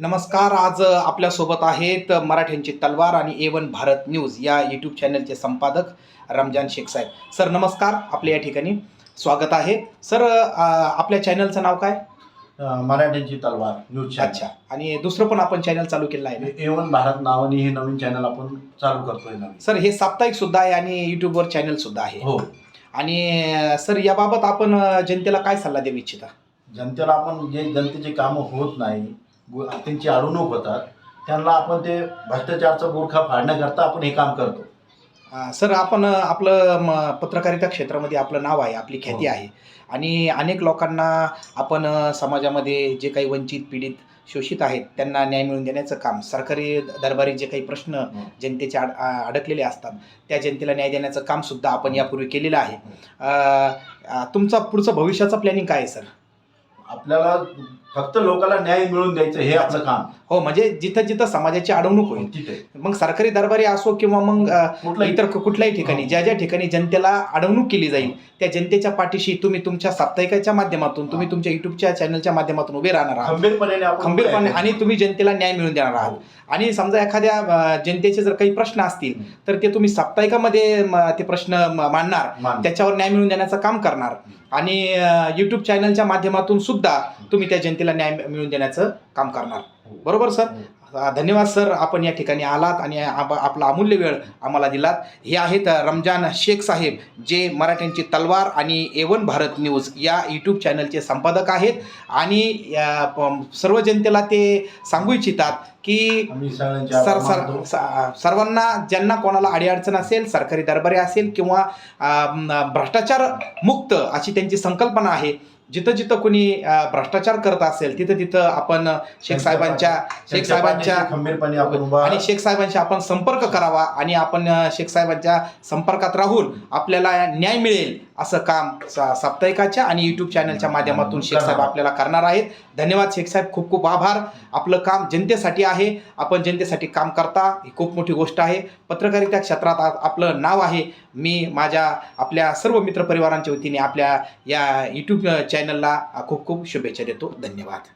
नमस्कार आज आपल्यासोबत आहेत मराठ्यांची तलवार आणि ए वन भारत न्यूज या यूट्यूब चॅनलचे संपादक रमजान शेख साहेब. सर नमस्कार आपल्या या ठिकाणी स्वागत आहे. सर अ, आपल्या चॅनलचं नाव काय? अं, मराठ्यांची तलवार न्यूज चॅनल अच्छा आणि दुसरं पण आपण चॅनल चालू केलं आहे ना? एवन भारत नावाने हे नवीन चॅनल आपण चालू करतोय नवीन सर हे साप्ताहिक सुद्धा आहे आणि यूट्यूबवर चॅनल सुद्धा आहे. हो. आणि अ, सर याबाबत आपण अ, जनतेला काय सल्ला देऊ इच्छिता? जनतेला आपण जे जनतेची कामं होत नाही त्यांची अडवणूक होतात त्यांना आपण ते भ्रष्टाचारचा बोरखा फाडण्याकरता आपण हे काम करतो सर आपण आपलं म, पत्रकारिता क्षेत्रामध्ये आपलं नाव आहे आपली ख्याती हो. आहे आणि अनेक लोकांना आपण समाजामध्ये जे काही वंचित पीडित शोषित आहेत त्यांना न्याय मिळवून देण्याचं काम सरकारी दरबारी जे काही प्रश्न हो. जनतेचे अड अडकलेले असतात त्या जनतेला न्याय देण्याचं काम सुद्धा आपण यापूर्वी केलेलं आहे हो. तुमचा पुढचं भविष्याचं प्लॅनिंग काय आहे सर आपल्याला फक्त लोकांना न्याय मिळवून द्यायचं हे आपलं काम. हो म्हणजे जिथं जिथं समाजाची अडवणूक होईल तिथे. मग सरकारी दरबारी असो किंवा मग अ, कुठलाही. इतर कु- कुठल्याही ठिकाणी हो. ज्या ज्या ठिकाणी जनतेला अडवणूक केली जाईल त्या जनतेच्या पाठीशी तुम्ही तुमच्या साप्ताहिकाच्या माध्यमातून तुम्ही. तुमच्या युट्यूबच्या चॅनलच्या माध्यमातून उभे राहणार आहात. खंबीरपणे आपण खंबीरपणे आणि तुम्ही जनतेला न्याय मिळवून देणार आहात. हो. आणि समजा एखाद्या अ, जनतेचे जर काही प्रश्न असतील तर ते तुम्ही साप्ताहिकामध्ये म, ते प्रश्न म, मांडणार. मान- त्याच्यावर न्याय मिळवून देण्याचं काम करणार. आणि यूट्यूब चॅनलच्या माध्यमातून सुद्धा तुम्ही त्या जनतेला न्याय मिळवून देण्याचं काम करणार. बरोबर सर? धन्यवाद सर. आपण या ठिकाणी आलात आणि आप- आपला अमूल्य वेळ आम्हाला दिलात. हे आहेत रमजान शेख साहेब जे मराठ्यांची तलवार आणि एवन भारत न्यूज या यूट्यूब चॅनलचे संपादक आहेत. आणि सर्व जनतेला ते सांगू इच्छितात की सर सर सर्वांना ज्यांना कोणाला अडीअडचण असेल सरकारी दरबारी असेल किंवा भ्रष्टाचार मुक्त अशी त्यांची संकल्पना आहे जिथं जिथं कोणी भ्रष्टाचार करत असेल तिथं तिथं आपण शेख साहेबांच्या शेख साहेबांच्या खंबीरपणे आपण आणि शेख साहेबांशी आपण संपर्क करावा आणि आपण शेख साहेबांच्या संपर्कात राहून आपल्याला न्याय मिळेल असं काम साप्ताहिकाच्या आणि यूट्यूब चॅनलच्या माध्यमातून शेख साहेब आपल्याला करणार आहेत. धन्यवाद शेख साहेब. खूप खूप आभार. आपलं काम जनतेसाठी आहे. आपण जनतेसाठी काम करता. ही खूप मोठी गोष्ट आहे. पत्रकारिता क्षेत्रात आपलं नाव आहे. मी माझ्या आपल्या सर्व मित्रपरिवारांच्या वतीने आपल्या या यूट्यूब चॅनलला खूप खूप शुभेच्छा देतो. धन्यवाद.